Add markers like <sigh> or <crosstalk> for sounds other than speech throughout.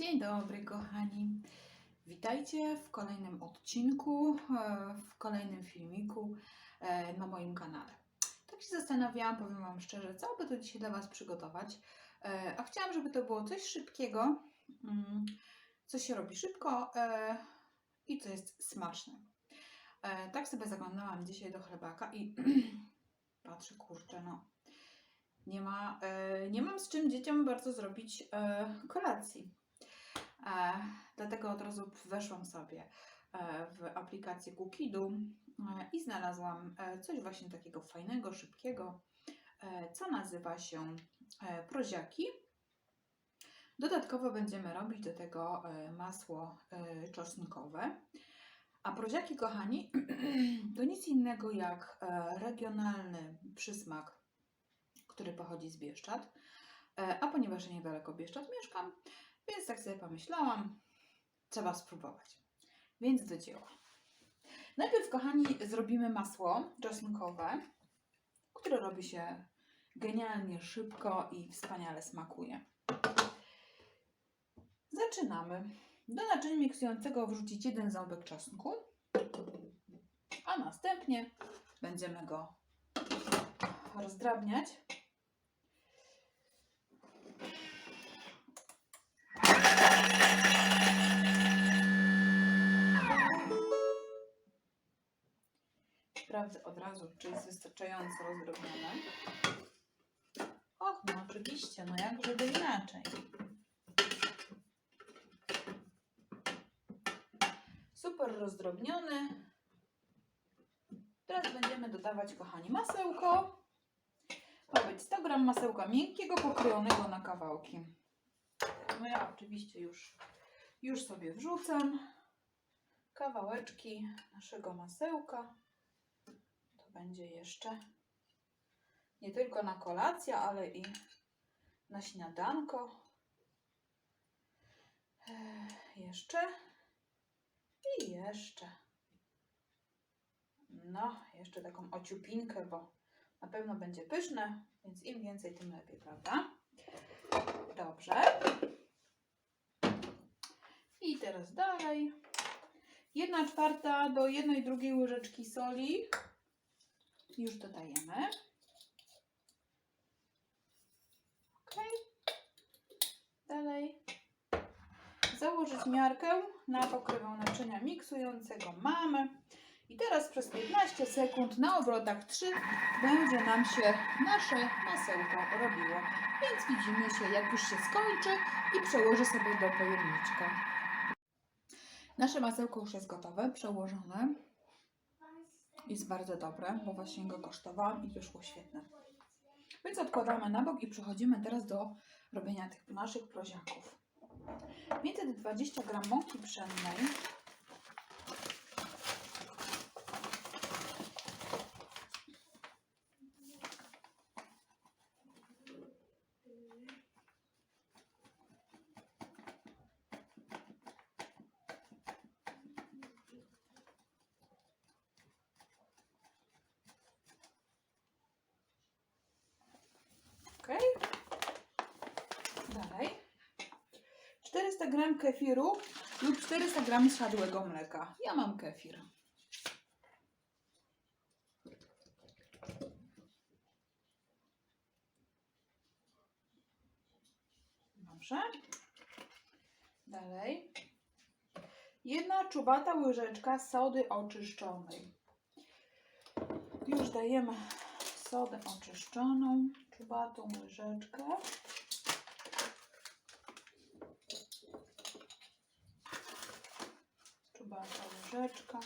Dzień dobry, kochani. Witajcie w kolejnym odcinku, e, w kolejnym filmiku e, na moim kanale. Tak się zastanawiałam, powiem Wam szczerze, co by tu dzisiaj dla Was przygotować. E, A chciałam, żeby to było coś szybkiego, mm, co się robi szybko i co jest smaczne. Tak sobie zaglądałam dzisiaj do chlebaka i <clears throat> patrzę, kurczę, no. Nie, ma, nie mam z czym dzieciom bardzo zrobić kolacji. E, dlatego od razu weszłam sobie e, w aplikację Cookidu e, i znalazłam coś właśnie takiego fajnego, szybkiego, co nazywa się proziaki. Dodatkowo będziemy robić do tego masło czosnkowe. A proziaki, kochani, <clears throat> to nic innego jak regionalny przysmak, który pochodzi z Bieszczad. A ponieważ ja niedaleko Bieszczad mieszkam, więc tak sobie pomyślałam, trzeba spróbować. Więc do dzieła. Najpierw, kochani, zrobimy masło czosnkowe, które robi się genialnie szybko i wspaniale smakuje. Zaczynamy. Do naczynia miksującego wrzucić jeden ząbek czosnku, a następnie będziemy go rozdrabniać. Sprawdzę od razu, czy jest wystarczająco rozdrobnione. Och, no oczywiście, no jak żeby inaczej. Super rozdrobniony. Teraz będziemy dodawać, kochani, masełko. Ma być 100 g masełka miękkiego, pokrojonego na kawałki. No ja oczywiście już, już sobie wrzucam kawałeczki naszego masełka. Będzie jeszcze nie tylko na kolację, ale i na śniadanko. Jeszcze i jeszcze. No, jeszcze taką ociupinkę, bo na pewno będzie pyszne, więc im więcej, tym lepiej, prawda? Dobrze. I teraz dalej. Jedna czwarta do jednej drugiej łyżeczki soli. Już dodajemy. Ok. Dalej. Założyć miarkę na pokrywę naczynia miksującego mamy. I teraz przez 15 sekund na obrotach 3 będzie nam się nasze masełko robiło. Więc widzimy się jak już się skończy i przełożę sobie do pojemniczka. Nasze masełko już jest gotowe, przełożone. Jest bardzo dobre, bo właśnie go kosztowałam i wyszło świetne. Więc odkładamy na bok i przechodzimy teraz do robienia tych naszych proziaków. 520 g mąki pszennej. Ok. Dalej. 400 g kefiru lub 400 g siadłego mleka. Ja mam kefir. Dobrze. Dalej. Jedna czubata łyżeczka sody oczyszczonej. Już dajemy sodę oczyszczoną, czubatą łyżeczkę. Czubata łyżeczka.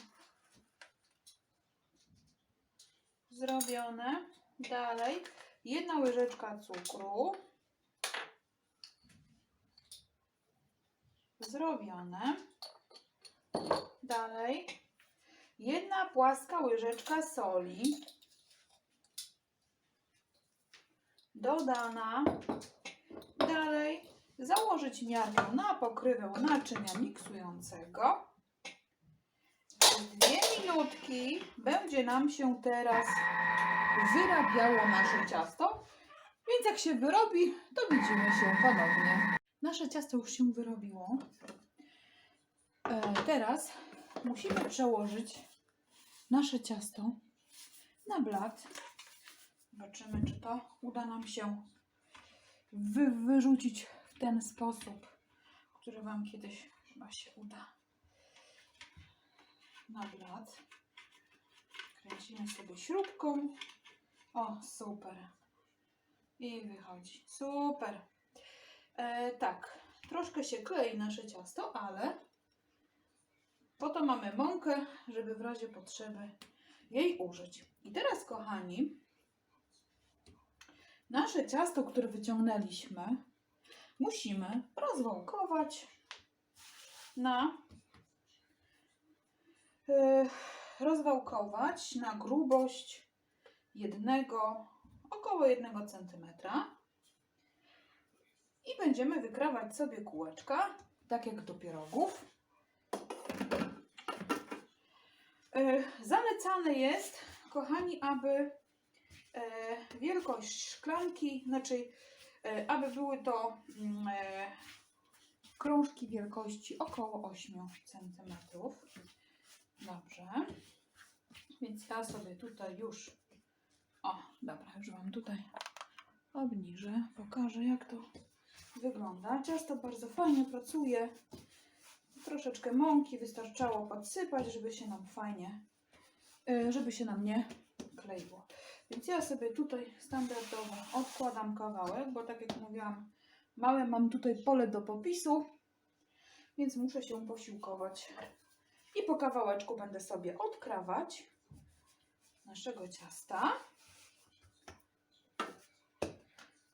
Zrobione. Dalej. Jedna łyżeczka cukru. Zrobione. Dalej. Jedna płaska łyżeczka soli. Dodana. Dalej. Założyć miarkę na pokrywę naczynia miksującego. Będzie nam się teraz wyrabiało nasze ciasto. Więc jak się wyrobi, to widzimy się ponownie. nasze ciasto już się wyrobiło. E, teraz musimy przełożyć nasze ciasto na blat. Zobaczymy, czy to uda nam się wy, wyrzucić w ten sposób, który Wam kiedyś chyba się uda. Na blat. Kręcimy sobie śrubką. O, super. I wychodzi. Super. E, tak, troszkę się klei nasze ciasto, ale po to mamy mąkę, żeby w razie potrzeby jej użyć. I teraz, kochani, nasze ciasto, które wyciągnęliśmy, musimy rozwałkować na rozwałkować na grubość jednego, około 1 cm. I będziemy wykrawać sobie kółeczka, tak jak do pierogów. E, Zalecane jest, kochani, aby e, wielkość szklanki, znaczy, e, aby były to mm, e, krążki wielkości około 8 cm. Dobrze. Więc ja sobie tutaj już. O, dobra, już Wam tutaj obniżę. Pokażę, jak to wygląda. Ciasto bardzo fajnie pracuje. Troszeczkę mąki wystarczało podsypać, żeby się nam fajnie, y, żeby się nam nie kleiło. Więc ja sobie tutaj standardowo odkładam kawałek, bo tak jak mówiłam, małe mam tutaj pole do popisu, więc muszę się posiłkować. I po kawałeczku będę sobie odkrawać naszego ciasta.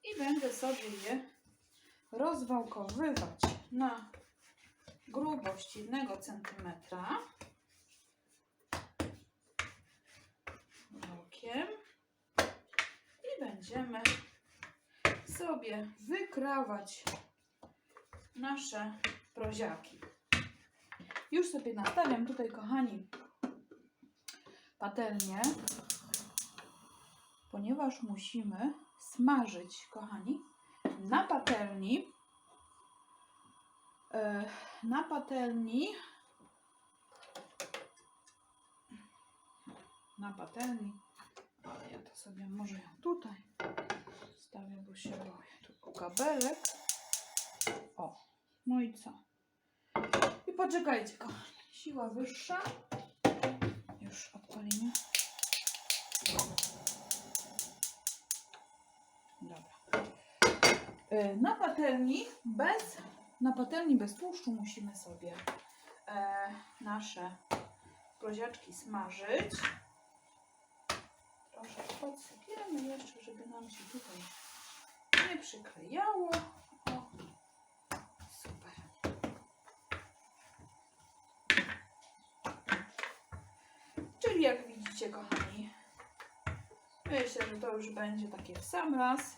I będę sobie je rozwałkowywać na grubość 1 cm. Wałkiem. I będziemy sobie wykrawać nasze proziaki. Już sobie nastawiam tutaj, kochani, patelnię, ponieważ musimy smażyć, kochani, na patelni. e, Na patelni. Na patelni. Ale ja to sobie może tutaj stawię, bo się boję. Tu kabelek. O, no i co? Poczekajcie, kochani. Siła wyższa. Już odpalimy. Dobra. Y, Na patelni bez, na patelni bez tłuszczu musimy sobie e, nasze proziaczki smażyć. Troszkę podsypiemy jeszcze, żeby nam się tutaj nie przyklejało. O, super. Jak widzicie, kochani, myślę, że to już będzie takie w sam raz.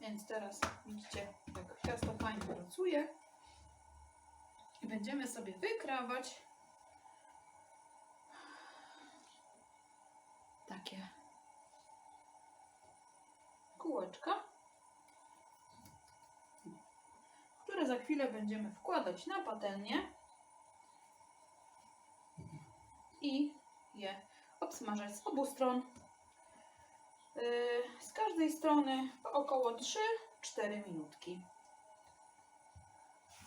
Więc teraz widzicie, jak ciasto fajnie pracuje. I będziemy sobie wykrawać takie kółeczka, które za chwilę będziemy wkładać na patelnię i je obsmażać z obu stron. Yy, Z każdej strony około 3-4 minutki.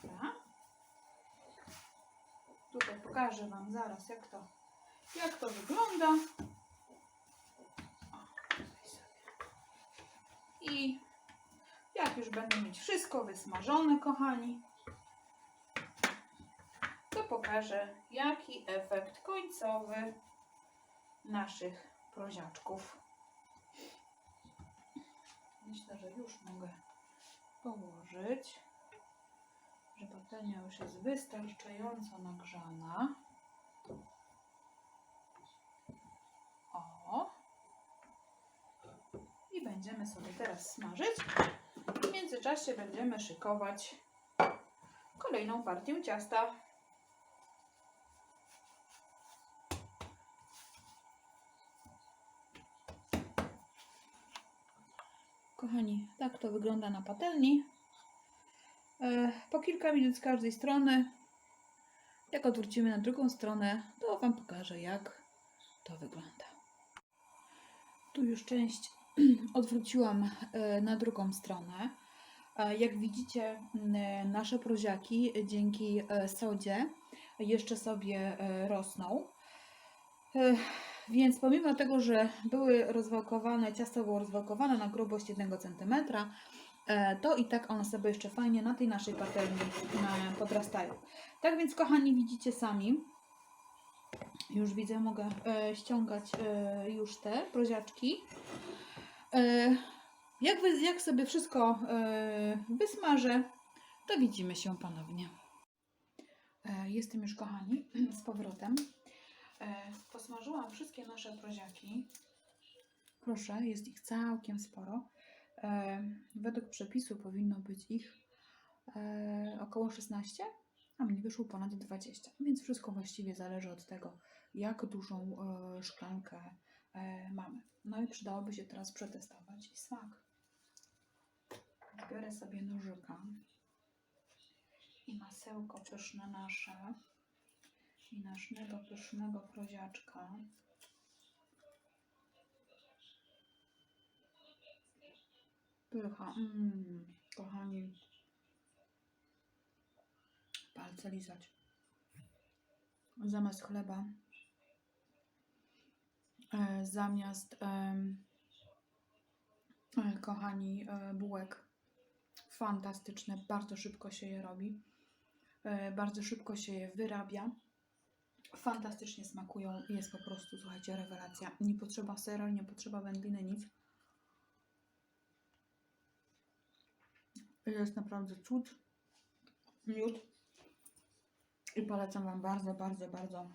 Dobra. Tutaj pokażę Wam zaraz, jak to, jak to wygląda. I jak już będę mieć wszystko wysmażone, kochani, pokażę, jaki efekt końcowy naszych proziaczków. Myślę, że już mogę położyć, że patelnia już jest wystarczająco nagrzana. O. I będziemy sobie teraz smażyć. W międzyczasie będziemy szykować kolejną partię ciasta. Kochani, tak to wygląda na patelni. po kilka minut z każdej strony. Jak odwrócimy na drugą stronę, to Wam pokażę, jak to wygląda. Tu już część <clears throat> odwróciłam e, na drugą stronę. E, Jak widzicie, nasze proziaki dzięki e, sodzie jeszcze sobie e, rosną. Więc pomimo tego, że były rozwałkowane, ciasto było rozwałkowane na grubość 1 cm, e, to i tak one sobie jeszcze fajnie na tej naszej patelni e, podrastają. Tak więc, kochani, widzicie sami, już widzę, mogę e, ściągać już te proziaczki. Jak, jak sobie wszystko wysmażę, to widzimy się ponownie. Jestem już, kochani, z powrotem. Wszystkie nasze proziaki. Proszę, jest ich całkiem sporo. E, według przepisu powinno być ich e, około 16, a mnie wyszło ponad 20. Więc wszystko właściwie zależy od tego, jak dużą e, szklankę mamy. No i przydałoby się teraz przetestować smak. Biorę sobie nożyka i masełko pyszne nasze i naszego pysznego proziaczka. Pycha, mm, kochani. Palce lizać. Zamiast chleba, e, zamiast, e, kochani, e, bułek. Fantastyczne, bardzo szybko się je robi. E, bardzo szybko się je wyrabia. Fantastycznie smakują. Jest po prostu, słuchajcie, rewelacja. Nie potrzeba sera, nie potrzeba wędliny, nic. Jest naprawdę cud. Miód. I polecam Wam bardzo, bardzo, bardzo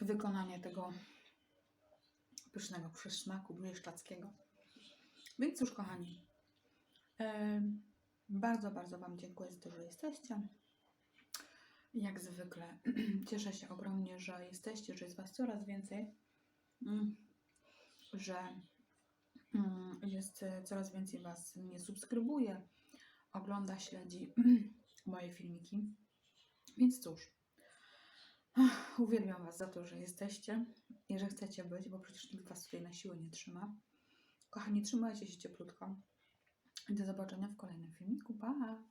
wykonanie tego pysznego przysmaku bieszczadzkiego. Więc cóż, kochani, em, bardzo, bardzo Wam dziękuję za to, że jesteście. Jak zwykle <clears throat> cieszę się ogromnie, że jesteście, że jest Was coraz więcej, mm, że mm, jest e, coraz więcej Was mnie subskrybuje, ogląda, śledzi <clears throat> moje filmiki. Więc cóż, uwielbiam Was za to, że jesteście i że chcecie być, bo przecież nikt Was tutaj na siłę nie trzyma. Kochani, trzymajcie się cieplutko. Do zobaczenia w kolejnym filmiku. Pa!